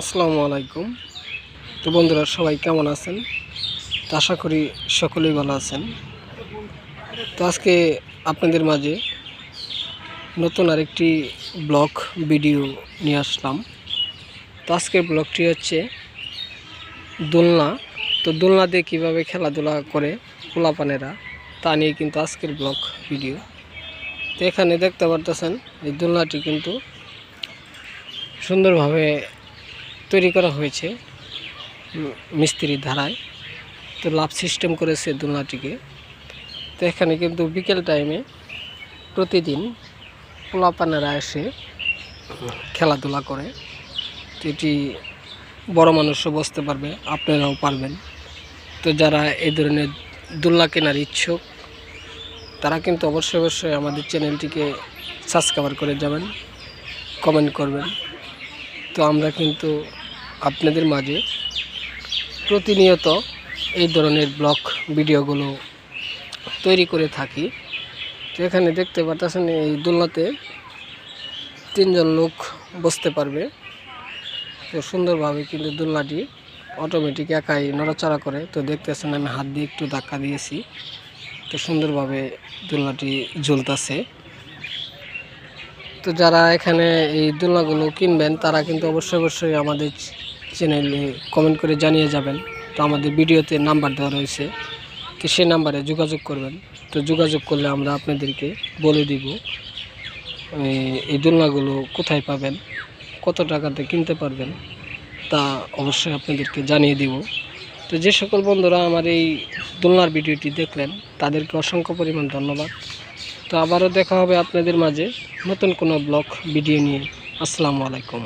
আসসালামু আলাইকুম। তো বন্ধুরা, সবাই কেমন আছেন? তো আশা করি সকলেই ভালো আছেন। তো আজকে আপনাদের মাঝে নতুন আরেকটি ব্লগ ভিডিও নিয়ে আসলাম। তো আজকের ব্লগটি হচ্ছে দোলনা। তো দোলনা দিয়ে কীভাবে খেলাধুলা করে পোলাপানেরা, তা নিয়ে কিন্তু আজকের ব্লগ ভিডিও। তো এখানে দেখতে পারতেছেন, এই দোলনাটি কিন্তু সুন্দরভাবে তৈরি করা হয়েছে মিস্ত্রির ধারায়। তো লাভ সিস্টেম করেছে দোলনাটিকে। তো এখানে কিন্তু বিকেল টাইমে প্রতিদিন পোলাপানেরা এসে খেলাধুলা করে। তো এটি বড় মানুষও বসতে পারবে, আপনারাও পারবেন। তো যারা এই ধরনের দোলনা কেনার ইচ্ছুক, তারা কিন্তু অবশ্যই অবশ্যই আমাদের চ্যানেলটিকে সাবস্ক্রাইব করে যাবেন কমেন্ট করবেন। তো আমরা কিন্তু আপনাদের মাঝে প্রতিনিয়ত এই ধরনের ব্লগ ভিডিওগুলো তৈরি করে থাকি। তো এখানে দেখতে পাচ্ছেন এই দোলনাতে তিনজন লোক বসতে পারবে। তো সুন্দরভাবে কিন্তু দোলনাটি অটোমেটিক একাই নড়াচড়া করে। তো দেখতেছেন আমি হাত দিয়ে একটু ধাক্কা দিয়েছি। তো সুন্দরভাবে দোলনাটি ঝুলতেছে তো যারা এখানে এই দোলনাগুলো কিনবেন, তারা কিন্তু অবশ্যই অবশ্যই আমাদের চ্যানেলে কমেন্ট করে জানিয়ে যাবেন। তো আমাদের ভিডিওতে নাম্বার দেওয়া রয়েছে, তো সেই নাম্বারে যোগাযোগ করবেন। তো যোগাযোগ করলে আমরা আপনাদেরকে বলে দিব এই- দোলনাগুলো কোথায় পাবেন, কত টাকাতে কিনতে পারবেন, তা অবশ্যই আপনাদেরকে জানিয়ে দিব। তো যে সকল বন্ধুরা আমার এই দোলনার ভিডিওটি দেখলেন, তাদেরকে অসংখ্য পরিমাণ ধন্যবাদ। তো আবারও দেখা হবে আপনাদের মাঝে নতুন কোনো ব্লগ ভিডিও নিয়ে। আসসালামু আলাইকুম।